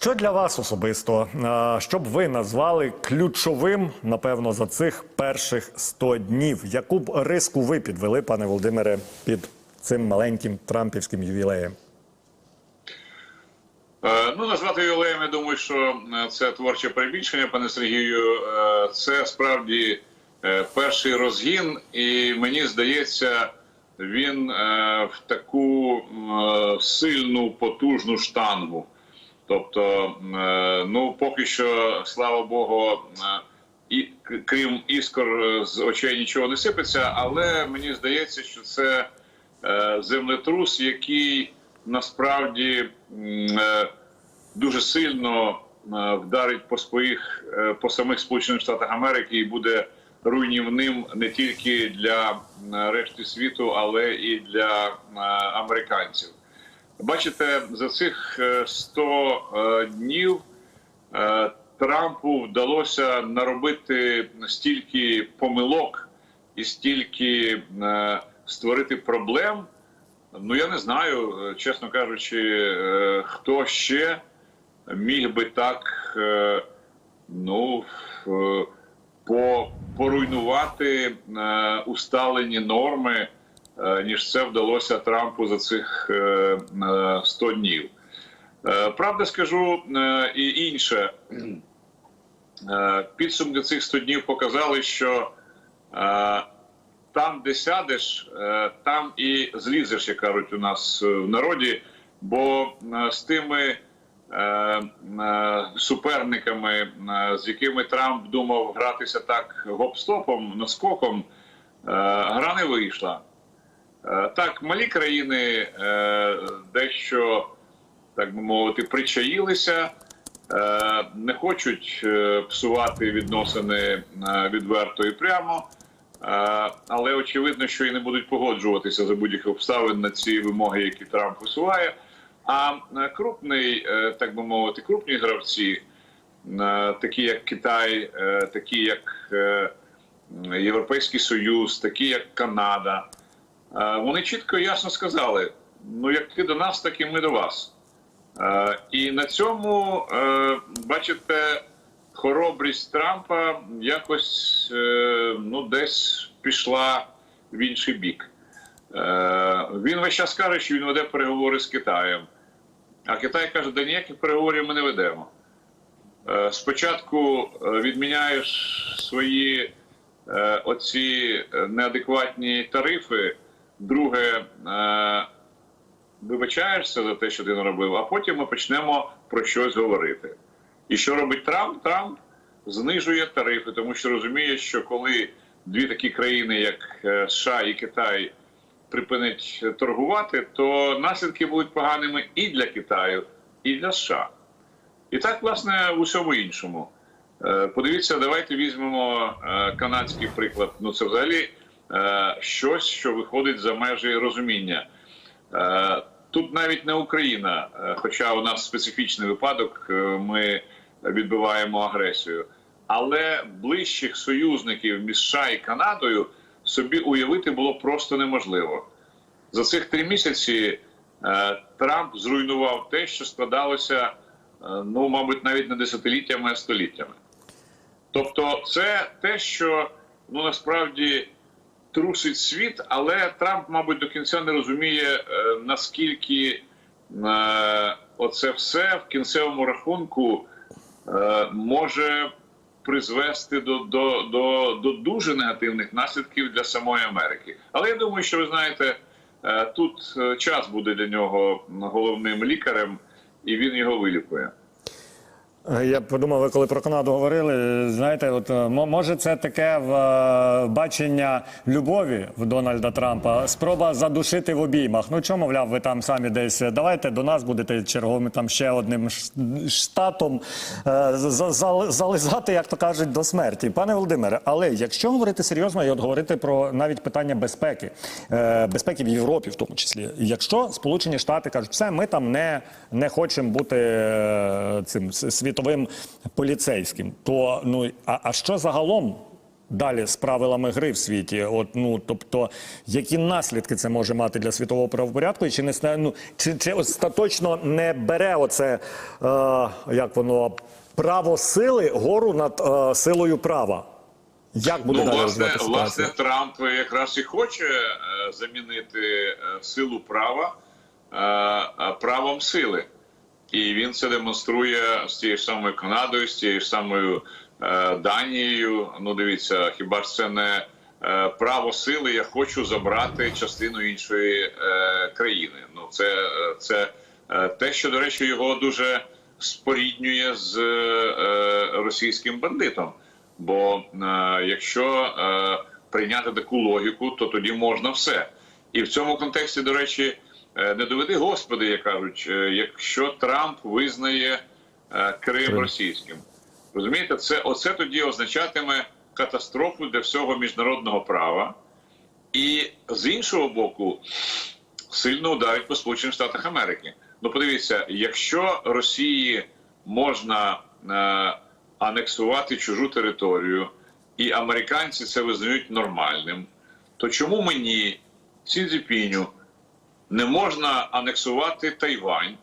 Що для вас особисто? Що б ви назвали ключовим, напевно, за цих перших 100 днів? Яку б риску ви підвели, пане Володимире, під цим маленьким трампівським ювілеєм? Е, Ну, назвати ювілеєм, я думаю, що е, це творче перебільшення, пане Сергію. Е, Це справді перший розгін, і мені здається, він в таку сильну, потужну штангу. Тобто, е, ну поки що, слава Богу, е, і крім іскор е, з очей нічого не сипеться, але мені здається, що це землетрус, який насправді дуже сильно вдарить по своїх по самих Сполучених Штатах Америки і буде руйнівним не тільки для решти світу, але і для американців. Бачите, за цих е, 100 е, днів е, Трампу вдалося наробити стільки помилок і стільки е, створити проблем. Ну я не знаю, е, чесно кажучи, е, хто ще міг би так е, ну е, поруйнувати е, усталені норми, е, ніж це вдалося Трампу за цих е, е, 100 днів. Е, Правда, скажу е, і інше. Е, Підсумки цих 100 днів показали, що е, там, де сядеш, е, там і злізеш, як кажуть у нас е, в народі. Бо е, з тими е, е, суперниками, е, з якими Трамп думав гратися так гоп-стопом, наскоком, е, гра не вийшла. Е, Так, малі країни е, дещо, так би мовити, причаїлися, е, не хочуть псувати відносини відверто і прямо. Але очевидно, що і не будуть погоджуватися за будь-яких обставин на ці вимоги, які Трамп висуває. А крупний, так би мовити, крупні гравці, такі як Китай, такі як Європейський Союз, такі як Канада, вони чітко і ясно сказали: ну як ти до нас, так і ми до вас. Е, І на цьому, е, бачите, хоробрість Трампа якось е, ну, десь пішла в інший бік. Е, Він весь час каже, що він веде переговори з Китаєм. А Китай каже, да ніяких переговорів ми не ведемо. Е, Спочатку е, відміняєш свої е, оці е, неадекватні тарифи. Друге, е, вибачаєшся за те, що ти наробив, а потім ми почнемо про щось говорити. І що робить Трамп? Трамп знижує тарифи, тому що розуміє, що коли дві такі країни, як е, США і Китай, припинять торгувати, то наслідки будуть поганими і для Китаю, і для США. І так, власне, в усьому іншому. Е, Подивіться, давайте візьмемо канадський приклад. Ну, це взагалі щось, що виходить за межі розуміння. Е, Тут навіть не Україна, е, хоча у нас специфічний випадок, е, ми відбиваємо агресію. Але ближчих союзників між США і Канадою собі уявити було просто неможливо. За цих три місяці е, Трамп зруйнував те, що складалося, е, ну, мабуть, навіть не десятиліттями, а століттями. Тобто, це те, що ну насправді трусить світ, але Трамп, мабуть, до кінця не розуміє, е, наскільки е, оце все в кінцевому рахунку е, може призвести до, до, до, до дуже негативних наслідків для самої Америки. Але я думаю, що ви знаєте, тут час буде для нього головним лікарем, і він його вилікує. Е, Я подумав, ви коли про Канаду говорили, знаєте, от е, мо- може це таке в е, бачення любові в Дональда Трампа, спроба задушити в обіймах. Ну чому, мовляв, ви там самі десь давайте до нас будете черговим там ще одним штатом за- за- зализати, як то кажуть, до смерті. Пане Володимире, але якщо говорити серйозно і от говорити про навіть питання безпеки, безпеки в Європі, в тому числі, якщо Сполучені Штати кажуть, все, ми там не, не хочемо бути цим с- світовим поліцейським, то ну а, а що загалом далі з правилами гри в світі? От ну тобто, які наслідки це може мати для світового правопорядку, і чи не ну, чи, чи остаточно не бере оце е, як воно право сили гору над е, силою права? Як буде Ну, далі власне, власне. Трамп якраз і хоче е, замінити е, силу права е, е, правом сили. І він це демонструє з тією самою Канадою, з тією самою е, Данією. Ну, дивіться, хіба ж це не е, право сили? Я хочу забрати частину іншої е, країни. Ну, це, це е, те, що, до речі, його дуже споріднює з е, російським бандитом. Бо е, якщо е, прийняти таку логіку, то тоді можна все. І в цьому контексті, до речі, не доведи Господи, як кажуть, е, якщо Трамп визнає е, Крим. російським, розумієте, це оце тоді означатиме катастрофу для всього міжнародного права, і з іншого боку, сильно ударить по Сполучених Штатах Америки. Ну, подивіться, якщо Росії можна е, анексувати чужу територію, і американці це визнають нормальним, то чому мені, Сі Цзіпіню, не можна анексувати Тайвань?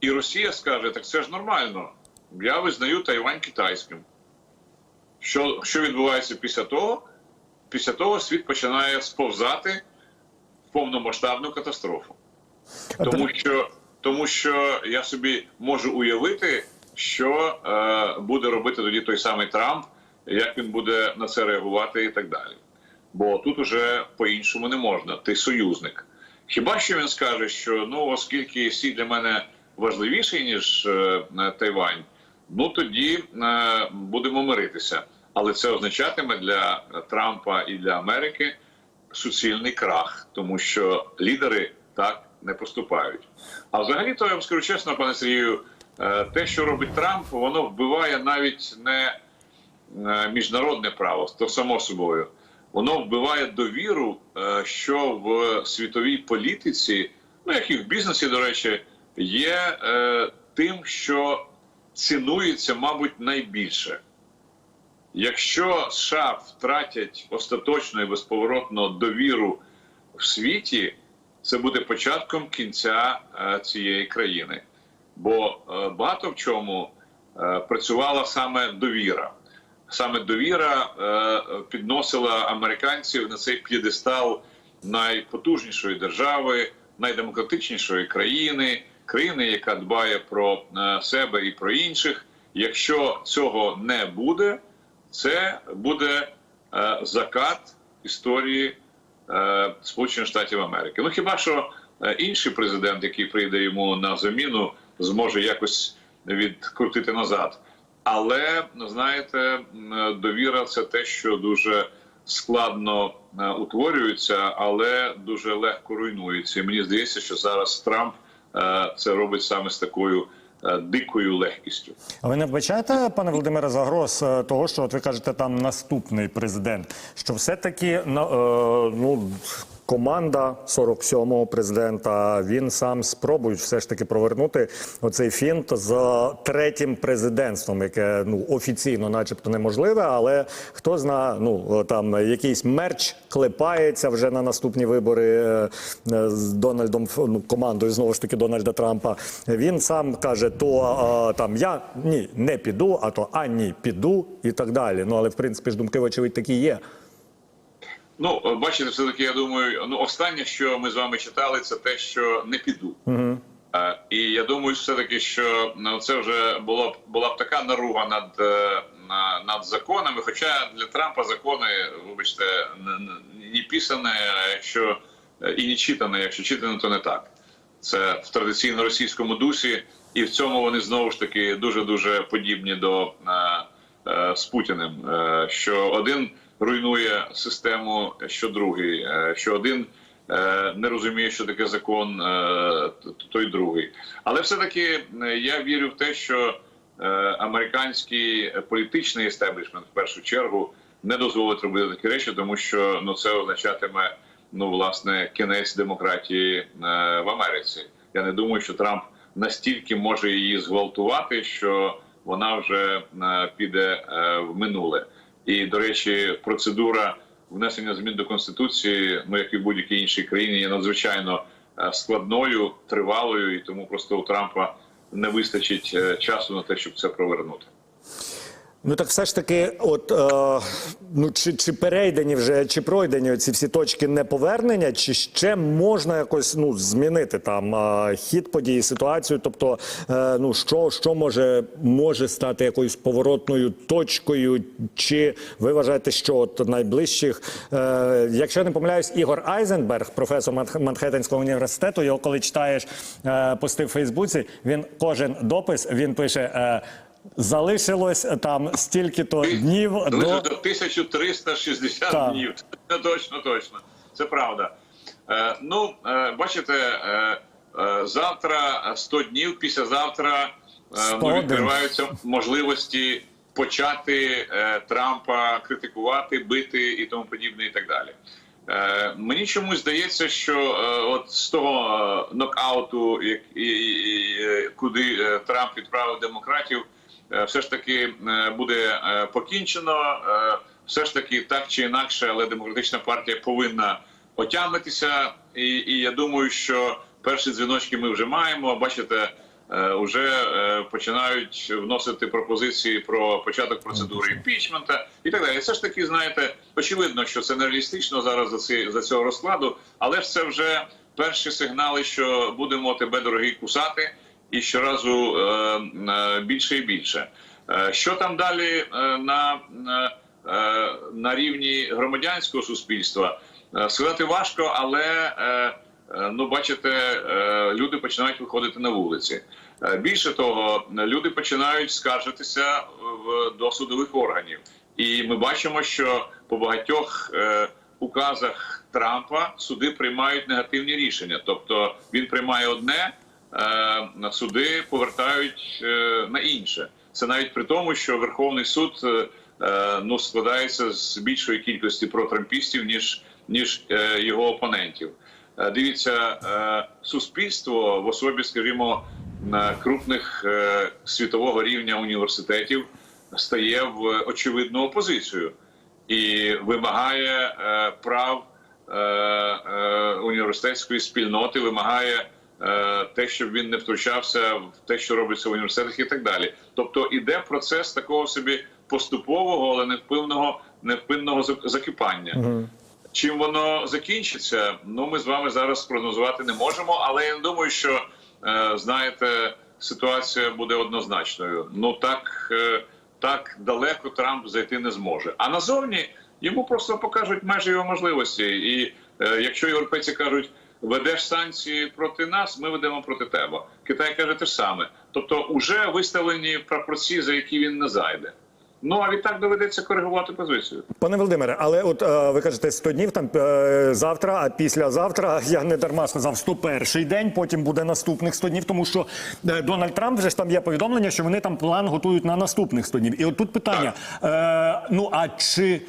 І Росія скаже, так це ж нормально. Я визнаю Тайвань китайським. Що, що відбувається після того? Після того світ починає сповзати в повномасштабну катастрофу. Тому що, тому що я собі можу уявити, що е, буде робити тоді той самий Трамп, як він буде на це реагувати і так далі. Бо тут уже по-іншому не можна. Ти союзник. Хіба що він скаже, що ну, оскільки Сі для мене важливіший, ніж е, Тайвань, ну тоді е, будемо миритися. Але це означатиме для Трампа і для Америки суцільний крах, тому що лідери так не поступають. А взагалі, то я вам скажу чесно, пане Сергію, е, те, що робить Трамп, воно вбиває навіть не е, міжнародне право, то само собою. Воно вбиває довіру, е, що в світовій політиці, ну як і в бізнесі, до речі, є е, тим, що цінується, мабуть, найбільше. Якщо США втратять остаточно і безповоротно довіру в світі, це буде початком кінця е, цієї країни. Бо багато в чому працювала саме довіра. Саме довіра е, підносила американців на цей п'єдестал найпотужнішої держави, найдемократичнішої країни, країни, яка дбає про е, себе і про інших. Якщо цього не буде, це буде е, закат історії Сполучених Штатів Америки. Ну хіба що інший президент, який прийде йому на заміну, зможе якось відкрутити назад. Але знаєте, довіра це те, що дуже складно е, утворюється, але дуже легко руйнується. І мені здається, що зараз Трамп е, це робить саме з такою е, дикою легкістю. А ви не вбачаєте, пане Володимире, загроз того, що от ви кажете, там наступний президент, що все-таки е, ну, команда 47-го президента, він сам спробують все ж таки провернути оцей фінт з третім президентством, яке ну офіційно, начебто, неможливе, але хто зна, ну там якийсь мерч клепається вже на наступні вибори е, е, з Дональдом ну, командою знову ж таки Дональда Трампа. Він сам каже, то а, там я ні, не піду, а то а ні, піду і так далі. Ну але в принципі ж думки, вочевидь, такі є. Ну, бачите, все таки, я думаю, ну останнє, що ми з вами читали, це те, що не піду. Угу. Е, І я думаю, все таки, що ну, це вже було б була б така наруга над, е, на- над законами. Хоча для Трампа закони, вибачте, ні писане, а якщо і не читане, якщо читане, то не так. Це в традиційно російському дусі, і в цьому вони знову ж таки дуже дуже подібні до е, е, з Путіним. Е, що один руйнує систему, що другий, е, що один е, не розуміє, що таке закон, е, той другий. Але все-таки е, я вірю в те, що американський політичний естеблішмент в першу чергу не дозволить робити такі речі, тому що ну це означатиме ну власне кінець демократії в Америці. Я не думаю, що Трамп настільки може її зґвалтувати, що вона вже піде в минуле. І, до речі, процедура внесення змін до конституції, ну як і в будь-якій іншій країні, є надзвичайно е, складною, тривалою, і тому просто у Трампа не вистачить е, часу на те, щоб це провернути. Ну так все ж таки, от е, ну чи, чи перейдені вже, чи пройдені ці всі точки неповернення, чи ще можна якось ну змінити там е, хід події, ситуацію? Тобто, е, ну що, що може, може стати якоюсь поворотною точкою? Чи ви вважаєте, що от найближчих, е, якщо не помиляюсь, Ігор Айзенберг, професор Манх- Манхеттенського університету, його коли читаєш е, пости в Фейсбуці, він кожен допис він пише. Е, Залишилось там стільки-то днів До... до до 1360 Так. днів. Це точно, точно. Це правда. Е, ну, е, бачите, е, е, завтра 100 днів, післязавтра е, ну, відкриваються можливості почати е, Трампа критикувати, бити і тому подібне, і так далі. Е, мені чомусь здається, що е, от з того е, нокауту, як, і, і, і, е, куди е, Трамп відправив демократів, все ж таки е, буде е, покінчено. Е, все ж таки, так чи інакше, але демократична партія повинна отямитися. І, і я думаю, що перші дзвіночки ми вже маємо. Бачите, е, вже е, починають вносити пропозиції про початок процедури імпічмента і так далі. Це ж таки, знаєте, очевидно, що це нереалістично зараз за ці за цього розкладу, але ж це вже перші сигнали, що будемо тебе дорогий кусати, і щоразу е, е, більше і більше. Е, що там далі на, на, рівні громадянського суспільства? Сказати важко, але ну бачите, люди починають виходити на вулиці. Більше того, люди починають скаржитися до судових органів, і ми бачимо, що по багатьох указах Трампа суди приймають негативні рішення. Тобто він приймає одне, суди повертають е, на інше. Це навіть при тому, що Верховний суд е, е, ну складається з більшої кількості протрампістів ніж ніж е, його опонентів. Е, Дивіться, е, суспільство в особі, скажімо, крупних е, світового рівня університетів стає в очевидну опозицію і вимагає е, прав е, е, університетської спільноти, вимагає е, те, щоб він не втручався в те, що робиться в університетах, і так далі. Тобто іде процес такого собі поступового, але невпинного, невпинного зак- закипання. Чим воно закінчиться, ну ми з вами зараз спрогнозувати не можемо. Але я не думаю, що е, знаєте, ситуація буде однозначною. Ну так, е, так далеко Трамп зайти не зможе. А назовні йому просто покажуть межі його можливості. І е, якщо європейці кажуть, ведеш санкції проти нас, ми ведемо проти тебе. Китай каже те ж саме. Тобто, вже виставлені прапорці, за які він не зайде. Ну а відтак доведеться коригувати позицію. Пане Володимире, але от е, ви кажете 100 днів там е, завтра, а післязавтра я не дарма сказав 101 день. Потім буде наступних 100 днів, тому що е, Дональд Трамп вже ж там є повідомлення, що вони там план готують на наступних 100 днів. І от тут питання: е, ну а чи.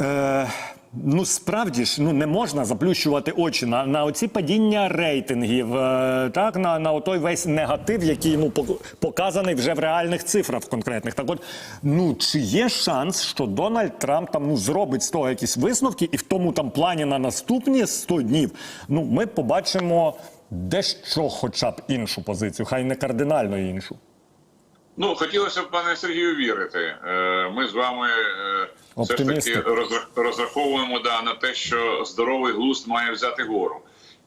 Е, Ну, справді ж, ну не можна заплющувати очі на, на оці падіння рейтингів, е, так на, на отой весь негатив, який ну показаний вже в реальних цифрах конкретних. Так, от ну чи є шанс, що Дональд Трамп там ну зробить з того якісь висновки, і в тому там плані на наступні 100 днів ну ми побачимо дещо, хоча б іншу позицію, хай не кардинально іншу. Ну, хотілося б, пане Сергію, вірити. Е, Ми з вами е, все ж таки розраховуємо да, на те, що здоровий глузд має взяти гору.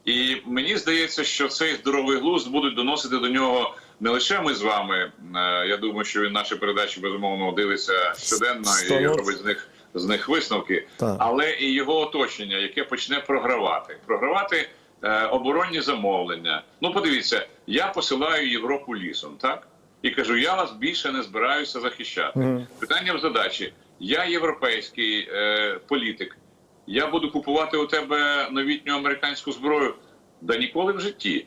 І мені здається, що цей здоровий глузд будуть доносити до нього не лише ми з вами. Е, Я думаю, що він наші передачі безумовно дивиться щоденно і робить з них з них висновки, Так. але і його оточення, яке почне програвати, програвати е, оборонні замовлення. Ну, подивіться, я посилаю Європу лісом, так і кажу, я вас більше не збираюся захищати. Питання в задачі: я європейський е, політик. Я буду купувати у тебе новітню американську зброю. Да ніколи в житті.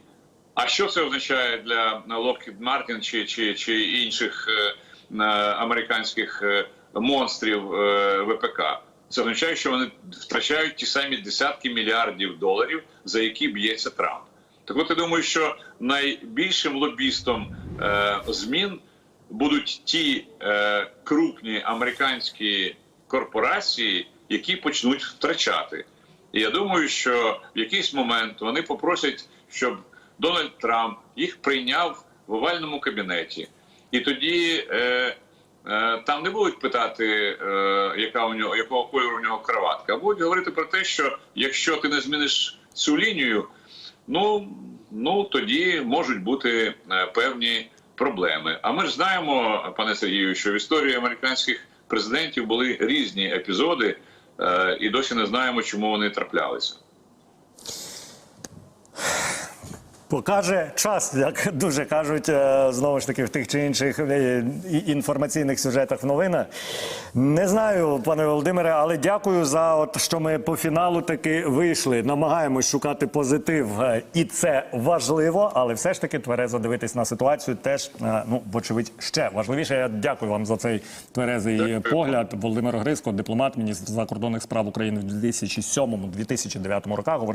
А що це означає для Lockheed Martin чи, чи, чи інших е, американських е, монстрів е, ВПК? Це означає, що вони втрачають ті самі десятки мільярдів доларів, за які б'ється Трамп. Так от я думаю, що найбільшим лобістом е, змін будуть ті е, крупні американські корпорації, які почнуть втрачати. І я думаю, що в якийсь момент вони попросять, щоб Дональд Трамп їх прийняв в овальному кабінеті. І тоді е, е, там не будуть питати, е, яка у нього, якого кольору у нього краватка, а будуть говорити про те, що якщо ти не зміниш цю лінію, ну, ну тоді можуть бути е, певні проблеми. А ми ж знаємо, пане Сергію, що в історії американських президентів були різні епізоди, е, і досі не знаємо, чому вони траплялися. Покаже час, як дуже кажуть, е, знову ж таки в тих чи інших е, інформаційних сюжетах в новинах. Не знаю, пане Володимире, але дякую за от що ми по фіналу таки вийшли. Намагаємось шукати позитив, е, і це важливо, але все ж таки тверезо дивитись на ситуацію теж ну вочевидь ще важливіше. Я дякую вам за цей тверезий Дякую. погляд. Володимир Грицько, дипломат, міністр закордонних справ України в 2007-2009 роках. Говорили.